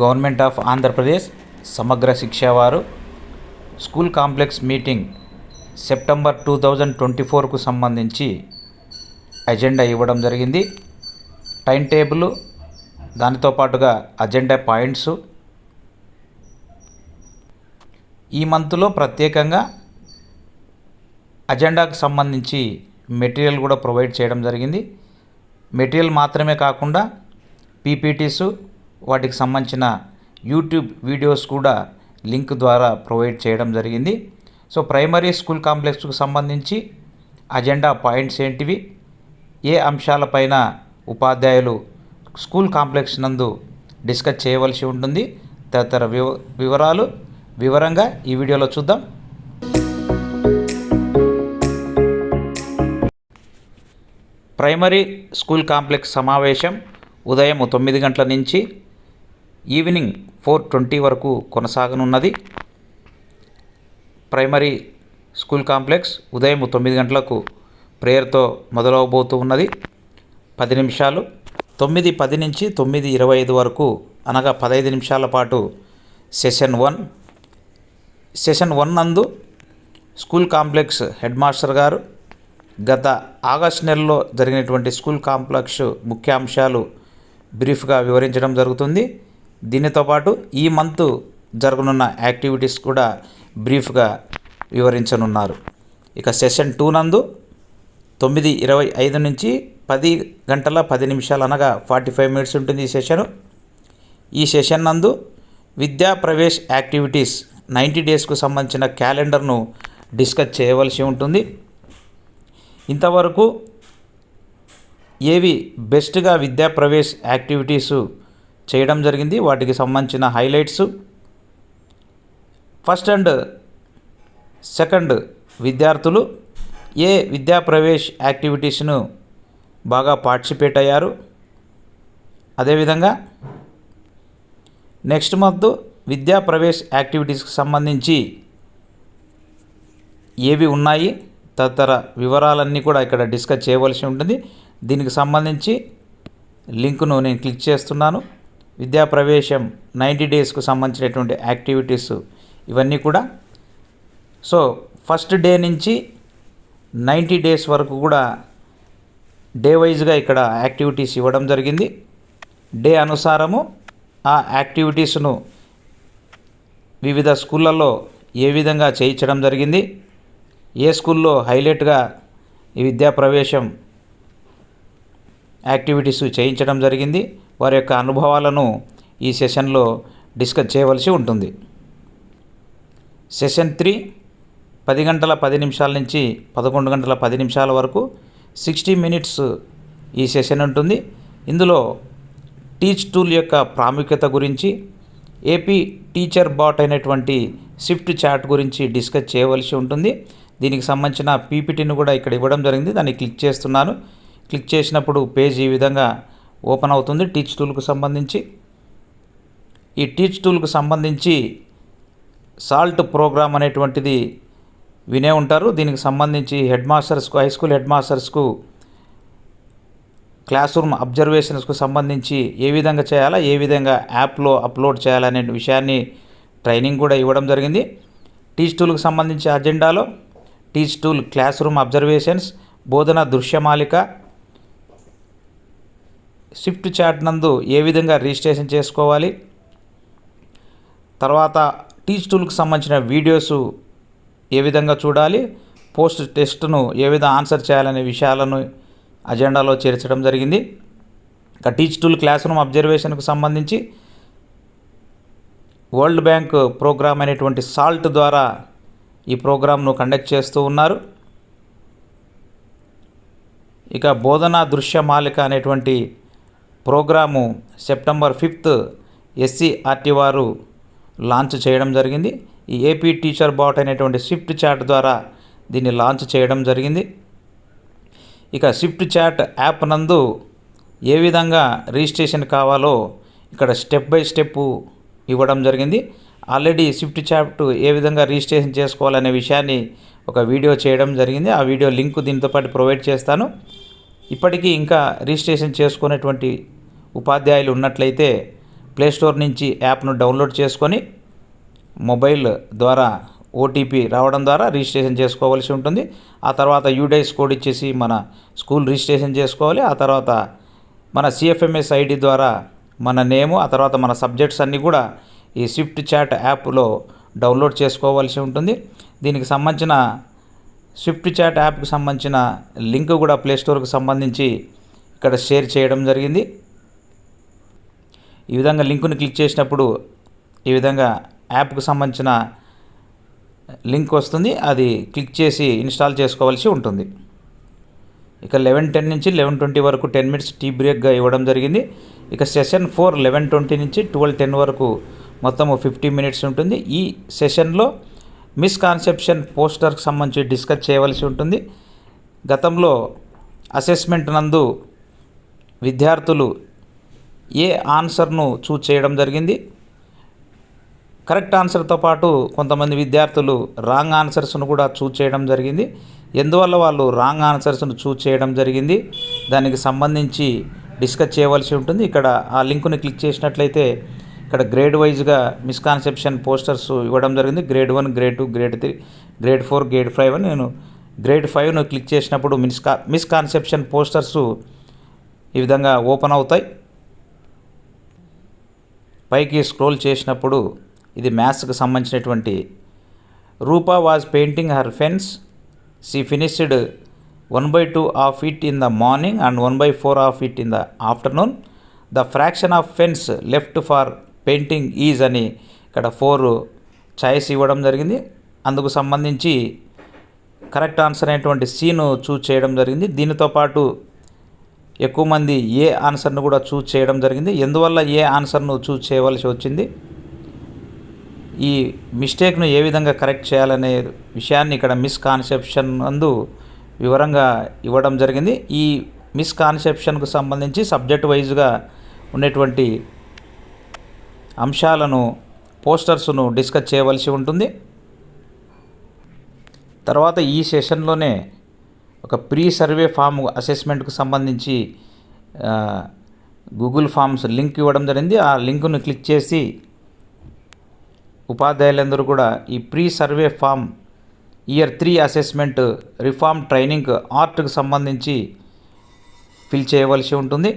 Government of Andhra Pradesh Samagra Shiksha వారు school complex meeting September two thousand twenty ఫోర్కు సంబంధించి agenda ఇవ్వడం జరిగింది. టైం టేబుల్ దానితో పాటుగా అజెండా పాయింట్స్. ఈ మంత్లో ప్రత్యేకంగా అజెండాకు సంబంధించి మెటీరియల్ కూడా ప్రొవైడ్ చేయడం జరిగింది. మెటీరియల్ మాత్రమే కాకుండా పీపీటీసు వాటికి సంబంధించిన యూట్యూబ్ వీడియోస్ కూడా లింక్ ద్వారా ప్రొవైడ్ చేయడం జరిగింది. సో ప్రైమరీ స్కూల్ కాంప్లెక్స్కు సంబంధించి అజెండా పాయింట్స్ ఏంటివి? ఏ అంశాలపైన ఉపాధ్యాయులు స్కూల్ కాంప్లెక్స్ నందు డిస్కస్ చేయవలసి ఉంటుంది? తదితర వివ వివరాలు వివరంగా ఈ వీడియోలో చూద్దాం. ప్రైమరీ స్కూల్ కాంప్లెక్స్ సమావేశం ఉదయం తొమ్మిది గంటల నుంచి ఈవినింగ్ ఫోర్ ట్వంటీ వరకు కొనసాగనున్నది. ప్రైమరీ స్కూల్ కాంప్లెక్స్ ఉదయం తొమ్మిది గంటలకు ప్రేయర్తో మొదలవబోతూ ఉన్నది పది నిమిషాలు తొమ్మిది పది నుంచి తొమ్మిది ఇరవై ఐదు వరకు అనగా పదహైదు నిమిషాల పాటు సెషన్ వన్. సెషన్ వన్ నందు స్కూల్ కాంప్లెక్స్ హెడ్ మాస్టర్ గారు గత ఆగస్ట్ నెలలో జరిగినటువంటి స్కూల్ కాంప్లెక్స్ ముఖ్యాంశాలు బ్రీఫ్గా వివరించడం జరుగుతుంది. దీనితో పాటు ఈ మంత్ జరగనున్న యాక్టివిటీస్ కూడా బ్రీఫ్గా వివరించనున్నారు. ఇక సెషన్ టూ నందు తొమ్మిది ఇరవై ఐదు నుంచి పది గంటల పది నిమిషాలు అనగా ఫార్టీ ఫైవ్ మినిట్స్ ఉంటుంది ఈ సెషను. ఈ సెషన్ నందు విద్యా ప్రవేశ్ యాక్టివిటీస్ నైంటీ డేస్కు సంబంధించిన క్యాలెండర్ను డిస్కస్ చేయవలసి ఉంటుంది. ఇంతవరకు ఏవి బెస్ట్గా విద్యా ప్రవేశ్ యాక్టివిటీసు చేయడం జరిగింది. వాటికి సంబంధించిన హైలైట్స్. ఫస్ట్ అండ్ సెకండ్ విద్యార్థులు ఏ విద్యా ప్రవేశ్ యాక్టివిటీస్ను బాగా పార్టిసిపేట్ అయ్యారు? అదేవిధంగా నెక్స్ట్ మంత్ విద్యా ప్రవేశ్ యాక్టివిటీస్కి సంబంధించి ఏవి ఉన్నాయి? తదితర వివరాలన్నీ కూడా ఇక్కడ డిస్కస్ చేయవలసి ఉంటుంది. దీనికి సంబంధించి లింక్ను నేను క్లిక్ చేస్తున్నాను. విద్యా ప్రవేశం నైంటీ డేస్కు సంబంధించినటువంటి యాక్టివిటీస్ ఇవన్నీ కూడా. సో ఫస్ట్ డే నుంచి నైంటీ డేస్ వరకు కూడా డే వైజ్గా ఇక్కడ యాక్టివిటీస్ ఇవ్వడం జరిగింది. డే అనుసారము ఆ యాక్టివిటీస్ను వివిధ స్కూళ్ళల్లో ఏ విధంగా చేయించడం జరిగింది ఏ స్కూల్లో హైలైట్గా ఈ విద్యా ప్రవేశం యాక్టివిటీస్ చేయించడం జరిగింది. వారి యొక్క అనుభవాలను ఈ సెషన్లో డిస్కస్ చేయవలసి ఉంటుంది. సెషన్ త్రీ పది గంటల పది నిమిషాల నుంచి పదకొండు గంటల పది నిమిషాల వరకు సిక్స్టీ మినిట్స్ ఈ సెషన్ ఉంటుంది. ఇందులో టీచ్ టూల్ యొక్క ప్రాముఖ్యత గురించి ఏపీ టీచర్ బాట్ అయినటువంటి స్విఫ్ట్ చాట్ గురించి డిస్కస్ చేయవలసి ఉంటుంది. దీనికి సంబంధించిన పీపీటీని కూడా ఇక్కడ ఇవ్వడం జరిగింది. దాన్ని క్లిక్ చేస్తున్నాను. క్లిక్ చేసినప్పుడు పేజ్ ఈ విధంగా ఓపెన్ అవుతుంది. టీచ్ టూల్కు సంబంధించి. ఈ టీచ్ టూల్కు సంబంధించి సాల్ట్ ప్రోగ్రామ్ అనేటువంటిది వినే ఉంటారు. దీనికి సంబంధించి హెడ్ మాస్టర్స్కు హై స్కూల్ హెడ్ మాస్టర్స్కు క్లాస్ రూమ్ అబ్జర్వేషన్స్కు సంబంధించి ఏ విధంగా చేయాలా ఏ విధంగా యాప్లో అప్లోడ్ చేయాలనే విషయాన్ని ట్రైనింగ్ కూడా ఇవ్వడం జరిగింది. టీచ్ టూల్కి సంబంధించి అజెండాలో teach tool class room observations బోధన దృశ్యమాలిక స్విఫ్ట్ చాట్ నందు ఏ విధంగా రిజిస్ట్రేషన్ చేసుకోవాలి? తర్వాత టీచ్ టూల్కి సంబంధించిన వీడియోస్ ఏ విధంగా చూడాలి? పోస్ట్ టెస్ట్ను ఏ విధంగా ఆన్సర్ చేయాలనే విషయాలను అజెండాలో చేర్చడం జరిగింది. ఇక టీచ్ టూల్ క్లాస్ రూమ్ అబ్జర్వేషన్కు సంబంధించి వరల్డ్ బ్యాంక్ ప్రోగ్రామ్ అనేటువంటి సాల్ట్ ద్వారా ఈ ప్రోగ్రామ్ను కండక్ట్ చేస్తూ ఉన్నారు. ఇక బోధనా దృశ్యమాలిక అనేటువంటి ప్రోగ్రాము సెప్టెంబర్ ఫిఫ్త్ ఎస్సీఆర్టీ వారు లాంచ్ చేయడం జరిగింది. ఈ ఏపీ టీచర్ బాట్ అనేటువంటి స్విఫ్ట్ చాట్ ద్వారా దీన్ని లాంచ్ చేయడం జరిగింది. ఇక స్విఫ్ట్ చాట్ యాప్ నందు ఏ విధంగా రిజిస్ట్రేషన్ కావాలో ఇక్కడ స్టెప్ బై స్టెప్ ఇవ్వడం జరిగింది. ఆల్రెడీ స్విఫ్ట్ చాట్ ఏ విధంగా రిజిస్ట్రేషన్ చేసుకోవాలనే విషయాన్ని ఒక వీడియో చేయడం జరిగింది. ఆ వీడియో లింక్ దీంతో పాటు ప్రొవైడ్ చేస్తాను. ఇప్పటికీ ఇంకా రిజిస్ట్రేషన్ చేసుకునేటువంటి ఉపాధ్యాయులు ఉన్నట్లయితే ప్లేస్టోర్ నుంచి యాప్ను డౌన్లోడ్ చేసుకొని మొబైల్ ద్వారా ఓటీపీ రావడం ద్వారా రిజిస్ట్రేషన్ చేసుకోవాల్సి ఉంటుంది. ఆ తర్వాత యూడైస్ కోడ్ ఇచ్చేసి మన స్కూల్ రిజిస్ట్రేషన్ చేసుకోవాలి. ఆ తర్వాత మన సిఎఫ్ఎంఎస్ ఐడి ద్వారా మన నేము ఆ తర్వాత మన సబ్జెక్ట్స్ అన్నీ కూడా ఈ స్విఫ్ట్ చాట్ యాప్లో డౌన్లోడ్ చేసుకోవాల్సి ఉంటుంది. దీనికి సంబంధించిన స్విఫ్ట్ చాట్ యాప్కి సంబంధించిన లింక్ కూడా ప్లేస్టోర్కి సంబంధించి ఇక్కడ షేర్ చేయడం జరిగింది. ఈ విధంగా లింకుని క్లిక్ చేసినప్పుడు ఈ విధంగా యాప్కు సంబంధించిన లింక్ వస్తుంది. అది క్లిక్ చేసి ఇన్స్టాల్ చేసుకోవాల్సి ఉంటుంది. ఇక లెవెన్ టెన్ నుంచి లెవెన్ ట్వంటీ వరకు టెన్ మినిట్స్ టీ బ్రేక్గా ఇవ్వడం జరిగింది. ఇక సెషన్ ఫోర్ లెవెన్ ట్వంటీ నుంచి ట్వెల్వ్ టెన్ వరకు మొత్తం ఫిఫ్టీ మినిట్స్ ఉంటుంది. ఈ సెషన్లో మిస్కాన్సెప్షన్ పోస్టర్కి సంబంధించి డిస్కస్ చేయవలసి ఉంటుంది. గతంలో అసెస్మెంట్ నందు విద్యార్థులు ఏ ఆన్సర్ను చూజ్ చేయడం జరిగింది. కరెక్ట్ ఆన్సర్తో పాటు కొంతమంది విద్యార్థులు రాంగ్ ఆన్సర్స్ను కూడా చూజ్ చేయడం జరిగింది. ఎందువల్ల వాళ్ళు రాంగ్ ఆన్సర్స్ను చూజ్ చేయడం జరిగింది? దానికి సంబంధించి డిస్కస్ చేయవలసి ఉంటుంది. ఇక్కడ ఆ లింకుని క్లిక్ చేసినట్లయితే ఇక్కడ గ్రేడ్ వైజ్గా మిస్కాన్సెప్షన్ పోస్టర్స్ ఇవ్వడం జరిగింది. Grade one grade two grade three grade four grade five అని నేను గ్రేడ్ ఫైవ్ను క్లిక్ చేసినప్పుడు మిస్కా మిస్కాన్సెప్షన్ పోస్టర్స్ ఈ విధంగా ఓపెన్ అవుతాయి. పైకి స్క్రోల్ చేసినప్పుడు ఇది మ్యాథ్స్కి సంబంధించినటువంటి Rupa was painting her fence she finished one by two of it in the morning and one by four of it in the afternoon the fraction of fence left for painting is అని ఇక్కడ four choice ఇవ్వడం జరిగింది. అందుకు సంబంధించి correct answer అయినటువంటి scene choose చేయడం జరిగింది. దీనితో పాటు ఎక్కువ మంది ఏ ఆన్సర్ను కూడా చూజ్ చేయడం జరిగింది. ఎందువల్ల ఏ ఆన్సర్ను చూజ్ చేయవలసి వచ్చింది? ఈ మిస్టేక్ను ఏ విధంగా కరెక్ట్ చేయాలనే విషయాన్ని ఇక్కడ మిస్కాన్సెప్షన్ నందు వివరంగా ఇవ్వడం జరిగింది. ఈ మిస్కాన్సెప్షన్కు సంబంధించి సబ్జెక్ట్ వైజ్గా ఉండేటువంటి అంశాలను పోస్టర్స్ను డిస్కస్ చేయవలసి ఉంటుంది. తర్వాత ఈ సెషన్లోనే ఒక ప్రీ సర్వే ఫామ్ అసెస్మెంట్కు సంబంధించి గూగుల్ ఫామ్స్ లింక్ ఇవ్వడం జరిగింది. ఆ లింకును క్లిక్ చేసి ఉపాధ్యాయులందరూ కూడా ఈ pre survey form year three assessment reform training ఆర్ట్కు సంబంధించి ఫిల్ చేయవలసి ఉంటుంది.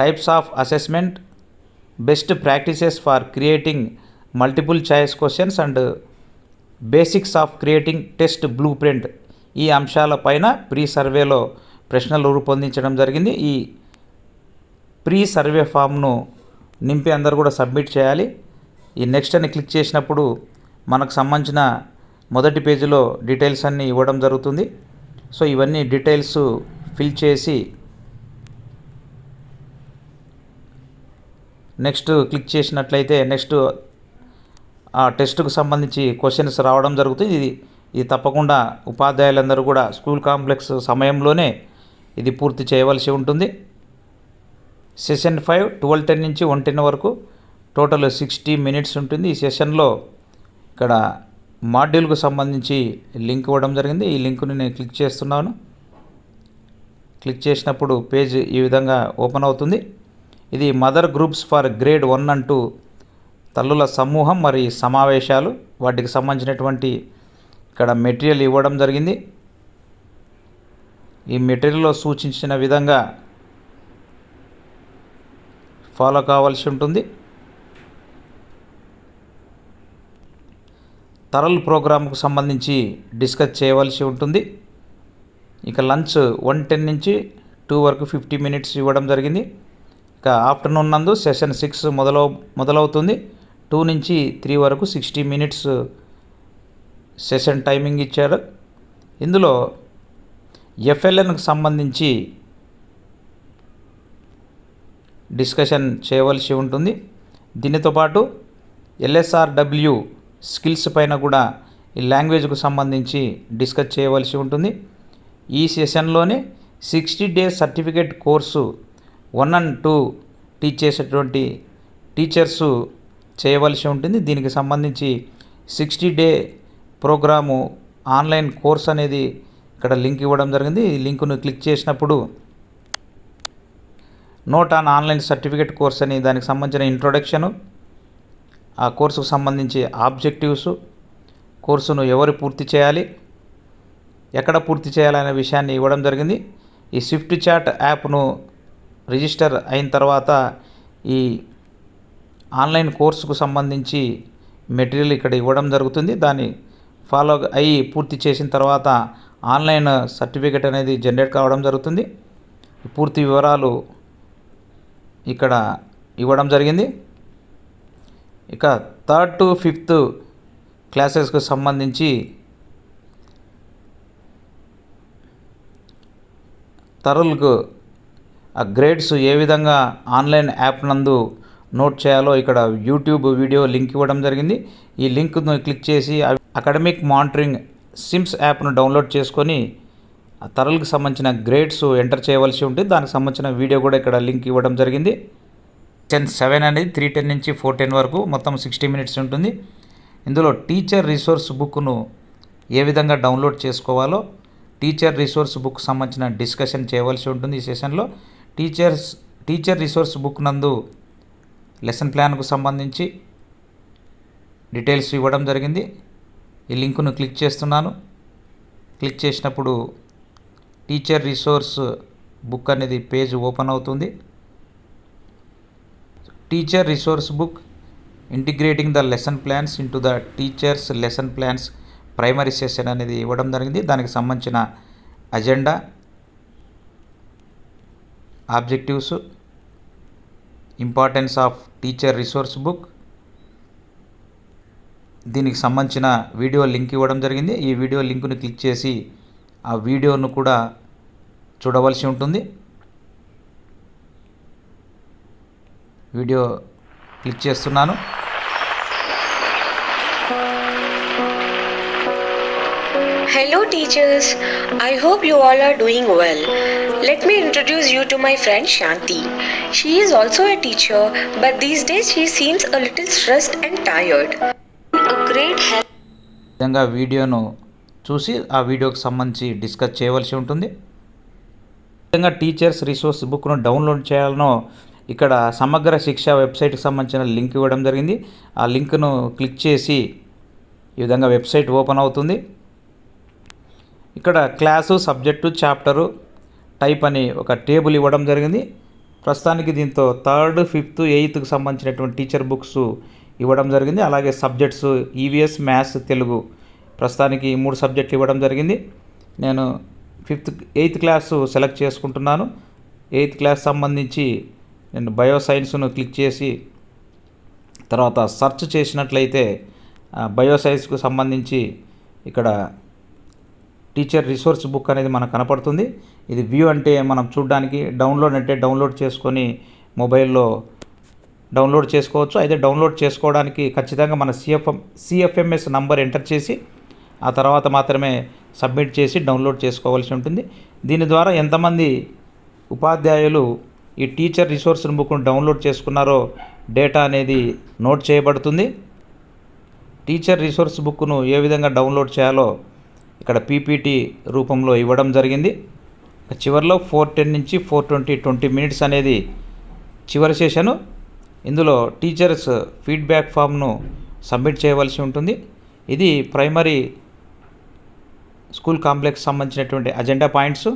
Types of assessment best practices for creating multiple choice questions and basics of creating test blueprint ఈ అంశాలపైన ప్రీ సర్వేలో ప్రశ్నలు రూపొందించడం జరిగింది. ఈ ప్రీ సర్వే ఫామ్ను నింపి అందరు కూడా సబ్మిట్ చేయాలి. ఈ నెక్స్ట్ అని క్లిక్ చేసినప్పుడు మనకు సంబంధించిన మొదటి పేజీలో డీటెయిల్స్ అన్నీ ఇవ్వడం జరుగుతుంది. సో ఇవన్నీ డీటెయిల్స్ ఫిల్ చేసి నెక్స్ట్ క్లిక్ చేసినట్లయితే నెక్స్ట్ ఆ టెస్ట్కు సంబంధించి క్వశ్చన్స్ రావడం జరుగుతుంది. ఇది ఇది తప్పకుండా ఉపాధ్యాయులందరూ కూడా స్కూల్ కాంప్లెక్స్ సమయంలోనే ఇది పూర్తి చేయవలసి ఉంటుంది. సెషన్ ఫైవ్ ట్వెల్వ్ టెన్ నుంచి వన్ టెన్ వరకు టోటల్ సిక్స్టీ మినిట్స్ ఉంటుంది. ఈ సెషన్లో ఇక్కడ మాడ్యూల్కు సంబంధించి లింక్ ఇవ్వడం జరిగింది. ఈ లింక్ని నేను క్లిక్ చేస్తున్నాను. క్లిక్ చేసినప్పుడు పేజ్ ఈ విధంగా ఓపెన్ అవుతుంది. ఇది mother groups for grade one అంటూ తల్లుల సమూహం మరి సమావేశాలు. వాటికి సంబంధించినటువంటి ఇక్కడ మెటీరియల్ ఇవ్వడం జరిగింది. ఈ మెటీరియల్లో సూచించిన విధంగా ఫాలో కావాల్సి ఉంటుంది. తరల్ ప్రోగ్రామ్కు సంబంధించి డిస్కస్ చేయవలసి ఉంటుంది. ఇక లంచ్ వన్ టెన్ నుంచి టూ వరకు ఫిఫ్టీ మినిట్స్ ఇవ్వడం జరిగింది. ఇక ఆఫ్టర్నూన్ నందు సెషన్ సిక్స్ మొదలవు మొదలవుతుంది. టూ నుంచి త్రీ వరకు సిక్స్టీ మినిట్స్ సెషన్ టైమింగ్ ఇచ్చారు. ఇందులో ఎఫ్ఎల్ఎన్కి సంబంధించి డిస్కషన్ చేయవలసి ఉంటుంది. దీనితో పాటు ఎల్ఎస్ఆర్డబ్ల్యూ స్కిల్స్ పైన కూడా ఈ లాంగ్వేజ్కు సంబంధించి డిస్కస్ చేయవలసి ఉంటుంది. ఈ సెషన్లోనే sixty days certificate course one and two teach చేసేటువంటి టీచర్సు చేయవలసి ఉంటుంది. దీనికి సంబంధించి sixty day programme online course అనేది ఇక్కడ లింక్ ఇవ్వడం జరిగింది. ఈ లింకును క్లిక్ చేసినప్పుడు note on online certificate course అని దానికి సంబంధించిన ఇంట్రొడక్షను ఆ కోర్సుకు సంబంధించి ఆబ్జెక్టివ్స్ కోర్సును ఎవరు పూర్తి చేయాలి ఎక్కడ పూర్తి చేయాలనే విషయాన్ని ఇవ్వడం జరిగింది. ఈ స్విఫ్ట్ చాట్ యాప్ను రిజిస్టర్ అయిన తర్వాత ఈ ఆన్లైన్ కోర్సుకు సంబంధించి మెటీరియల్ ఇక్కడ ఇవ్వడం జరుగుతుంది. దాన్ని ఫాలో అయ్యి పూర్తి చేసిన తర్వాత ఆన్లైన్ సర్టిఫికేట్ అనేది జనరేట్ కావడం జరుగుతుంది. పూర్తి వివరాలు ఇక్కడ ఇవ్వడం జరిగింది. ఇక థర్డ్ టు ఫిఫ్త్ క్లాసెస్కు సంబంధించి తరులకు ఆ గ్రేడ్స్ ఏ విధంగా ఆన్లైన్ యాప్ నందు నోట్ చేయాలో ఇక్కడ యూట్యూబ్ వీడియో లింక్ ఇవ్వడం జరిగింది. ఈ లింక్ను క్లిక్ చేసి అకాడమిక్ మానిటరింగ్ సిమ్స్ యాప్ను డౌన్లోడ్ చేసుకొని ఆ తరలకు సంబంధించిన గ్రేడ్స్ ఎంటర్ చేయవలసి ఉంటుంది దానికి సంబంధించిన వీడియో కూడా ఇక్కడ లింక్ ఇవ్వడం జరిగింది. టెన్ సెవెన్ అనేది త్రీ టెన్ నుంచి ఫోర్ టెన్ వరకు మొత్తం సిక్స్టీ మినిట్స్ ఉంటుంది. ఇందులో టీచర్ రిసోర్స్ బుక్ను ఏ విధంగా డౌన్లోడ్ చేసుకోవాలో టీచర్ రిసోర్స్ బుక్ సంబంధించిన డిస్కషన్ చేయవలసి ఉంటుంది ఈ సెషన్లో. టీచర్స్ టీచర్ రిసోర్స్ బుక్ నందు లెసన్ ప్లాన్కు సంబంధించి డీటెయిల్స్ ఇవ్వడం జరిగింది. ఈ లింకును క్లిక్ చేస్తున్నాను. క్లిక్ చేసినప్పుడు టీచర్ రిసోర్స్ బుక్ అనేది పేజ్ ఓపెన్ అవుతుంది. Teacher resource book integrating the lesson plans into the teachers lesson plans primary session అనేది ఇవ్వడం జరిగింది. దానికి సంబంధించిన agenda objectives importance of teacher resource book. దీనికి సంబంధించిన వీడియో లింక్ ఇవ్వడం జరిగింది. ఈ వీడియో లింకుని క్లిక్ చేసి ఆ వీడియోను కూడా చూడవలసి ఉంటుంది. వీడియో క్లిక్ చేస్తున్నాను. Hello, teachers. I hope you all are doing well. Let me introduce you to my friend Shanti. She is also a teacher, but these days she seems a little stressed and tired. A great help. విధంగా వీడియోను చూసి ఆ వీడియోకి సంబంధించి discuss చేయవలసి ఉంటుంది విధంగా teachers resource బుక్ను డౌన్లోడ్ చేయాలనో ఇక్కడ సమగ్ర శిక్ష వెబ్సైట్కి సంబంధించిన లింక్ ఇవ్వడం జరిగింది ఆ లింక్ను క్లిక్ చేసి ఈ విధంగా వెబ్సైట్ ఓపెన్ అవుతుంది ఇక్కడ క్లాసు సబ్జెక్టు చాప్టరు టైప్ అని ఒక టేబుల్ ఇవ్వడం జరిగింది. ప్రస్తుతానికి దీంతో థర్డ్ ఫిఫ్త్ ఎయిత్కి సంబంధించినటువంటి టీచర్ బుక్స్ ఇవ్వడం జరిగింది. అలాగే సబ్జెక్ట్స్ ఈవీఎస్ మ్యాథ్స్ తెలుగు ప్రస్తుతానికి ఈ మూడు సబ్జెక్టులు ఇవ్వడం జరిగింది. నేను ఫిఫ్త్ ఎయిత్ క్లాసు సెలెక్ట్ చేసుకుంటున్నాను. ఎయిత్ క్లాస్ సంబంధించి నేను బయో సైన్స్ను క్లిక్ చేసి తర్వాత సెర్చ్ చేసినట్లయితే బయో సైన్స్కు సంబంధించి ఇక్కడ టీచర్ రిసోర్స్ బుక్ అనేది మనకు కనపడుతుంది. ఇది వ్యూ అంటే మనం చూడడానికి డౌన్లోడ్ అంటే డౌన్లోడ్ చేసుకొని మొబైల్లో డౌన్లోడ్ చేసుకోవచ్చు. అయితే డౌన్లోడ్ చేసుకోవడానికి ఖచ్చితంగా మన సిఎఫ్ఎం సిఎఫ్ఎంఎస్ నంబర్ ఎంటర్ చేసి ఆ తర్వాత మాత్రమే సబ్మిట్ చేసి డౌన్లోడ్ చేసుకోవాల్సి ఉంటుంది. దీని ద్వారా ఎంతమంది ఉపాధ్యాయులు ఈ టీచర్ రిసోర్స్ బుక్ను డౌన్లోడ్ చేసుకున్నారో డేటా అనేది నోట్ చేయబడుతుంది. టీచర్ రిసోర్స్ బుక్ను ఏ విధంగా డౌన్లోడ్ చేయాలో ఇక్కడ పీపీటీ రూపంలో ఇవ్వడం జరిగింది. చివరిలో ఫోర్ టెన్ నుంచి ఫోర్ ట్వంటీ ట్వంటీ మినిట్స్ అనేది చివరి సెషను ఇందులో టీచర్స్ ఫీడ్బ్యాక్ ఫామ్ను సబ్మిట్ చేయవలసి ఉంటుంది. ఇది ప్రైమరీ స్కూల్ కాంప్లెక్స్ సంబంధించినటువంటి అజెండా పాయింట్స్